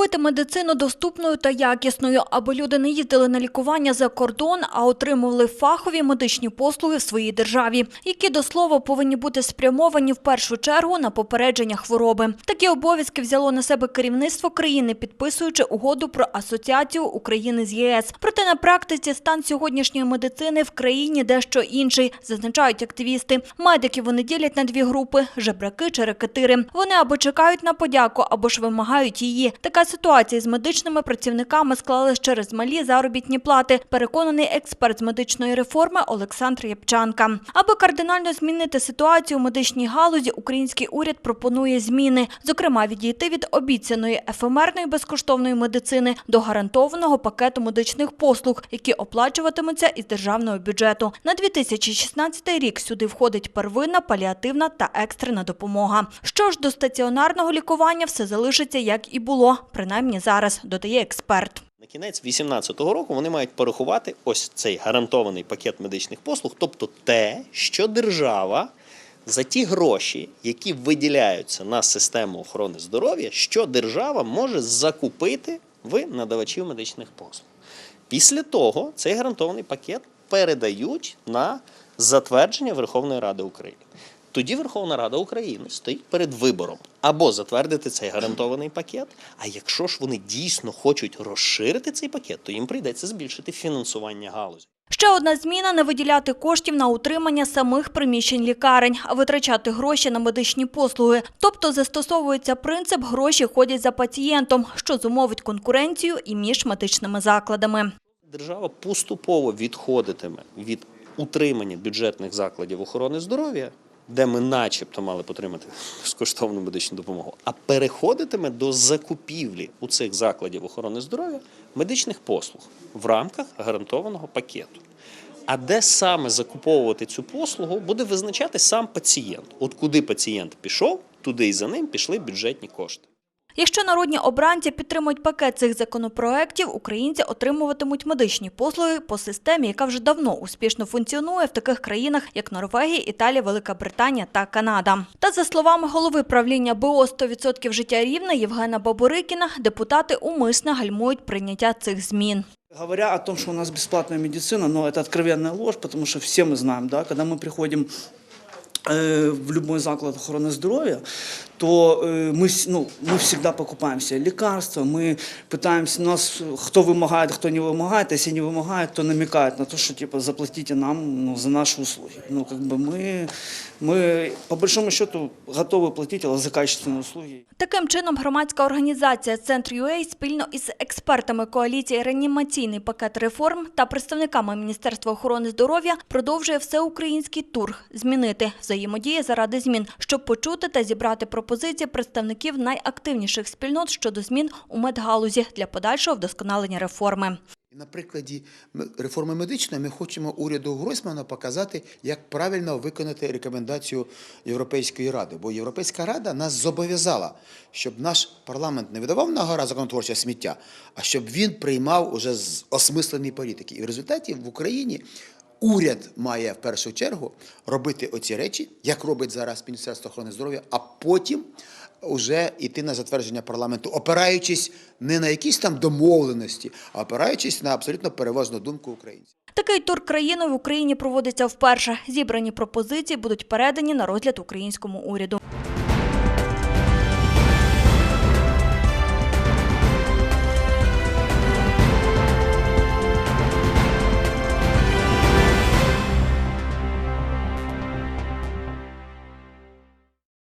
Зробити медицину доступною та якісною, аби люди не їздили на лікування за кордон, а отримували фахові медичні послуги в своїй державі, які до слова повинні бути спрямовані в першу чергу на попередження хвороби. Такі обов'язки взяло на себе керівництво країни, підписуючи угоду про асоціацію України з ЄС. Проте на практиці стан сьогоднішньої медицини в країні дещо інший, зазначають активісти. Медиків вони ділять на дві групи: жебраки чи рекетири. Вони або чекають на подяку, або ж вимагають її. Така ситуація з медичними працівниками склалась через малі заробітні плати. Переконаний експерт з медичної реформи Олександр Єпчанка. Аби кардинально змінити ситуацію у медичній галузі, український уряд пропонує зміни, зокрема відійти від обіцяної ефемерної безкоштовної медицини до гарантованого пакету медичних послуг, які оплачуватимуться із державного бюджету. На 2016 рік сюди входить первинна, паліативна та екстрена допомога. Що ж до стаціонарного лікування, все залишиться як і було, принаймні зараз, додає експерт. На кінець 2018 року вони мають порахувати ось цей гарантований пакет медичних послуг, тобто те, що держава за ті гроші, які виділяються на систему охорони здоров'я, що держава може закупити в надавачів медичних послуг. Після того цей гарантований пакет передають на затвердження Верховної Ради України. Тоді Верховна Рада України стоїть перед вибором або затвердити цей гарантований пакет. А якщо ж вони дійсно хочуть розширити цей пакет, то їм прийдеться збільшити фінансування галузі. Ще одна зміна – не виділяти коштів на утримання самих приміщень лікарень, а витрачати гроші на медичні послуги. Тобто застосовується принцип «гроші ходять за пацієнтом», що зумовить конкуренцію і між медичними закладами. Держава поступово відходитиме від утримання бюджетних закладів охорони здоров'я, де ми начебто мали отримати безкоштовну медичну допомогу, а переходитиме до закупівлі у цих закладів охорони здоров'я медичних послуг в рамках гарантованого пакету. А де саме закуповувати цю послугу, буде визначати сам пацієнт. От куди пацієнт пішов, туди і за ним пішли бюджетні кошти. Якщо народні обранці підтримують пакет цих законопроєктів, українці отримуватимуть медичні послуги по системі, яка вже давно успішно функціонує в таких країнах, як Норвегія, Італія, Велика Британія та Канада. Та за словами голови правління БО «100% життя рівне Євгена Бабурикіна, депутати умисно гальмують прийняття цих змін. Говоря о том, что у нас бесплатная медицина, но это откровенная ложь, потому что все мы знаем, да, когда мы приходим э, в любой заклад охраны здоровья, то э, мы, вс- ну, мы всегда покупаем себе лекарства, мы пытаемся, нас кто вымогает, кто не вымогает, если не вымогает, то намекает на то, что типа заплатите нам ну, за наши услуги. Ну, как бы мы, мы по большому счету готовы платить але за качественные услуги. Таким чином, громадська організація Центр UA спільно із експертами коаліції «Реанімаційний пакет реформ» та представниками Міністерства охорони здоров'я продовжує всеукраїнський тур «Змінити. Взаємодія заради змін», щоб почути та зібрати пропозиції представників найактивніших спільнот щодо змін у медгалузі для подальшого вдосконалення реформи. На прикладі реформи медичної ми хочемо уряду Гройсмана показати, як правильно виконати рекомендацію Європейської ради. Бо Європейська рада нас зобов'язала, щоб наш парламент не видавав на гора законотворче сміття, а щоб він приймав уже осмислені політики. І в результаті в Україні уряд має в першу чергу робити оці речі, як робить зараз Міністерство охорони здоров'я, а потім уже йти на затвердження парламенту, опираючись не на якісь там домовленості, а опираючись на абсолютно переважну думку українців. Такий тур країни в Україні проводиться вперше. Зібрані пропозиції будуть передані на розгляд українському уряду.